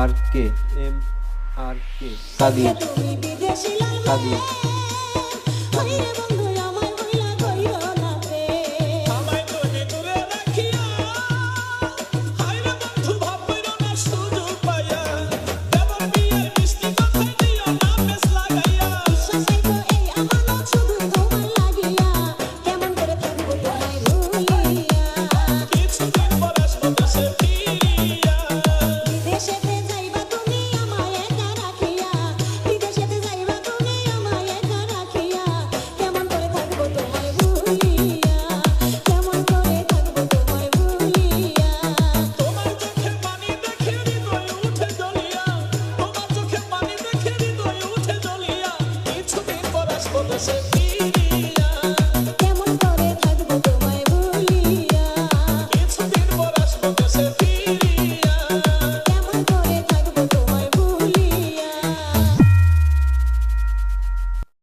R K M R K Kadir Kadir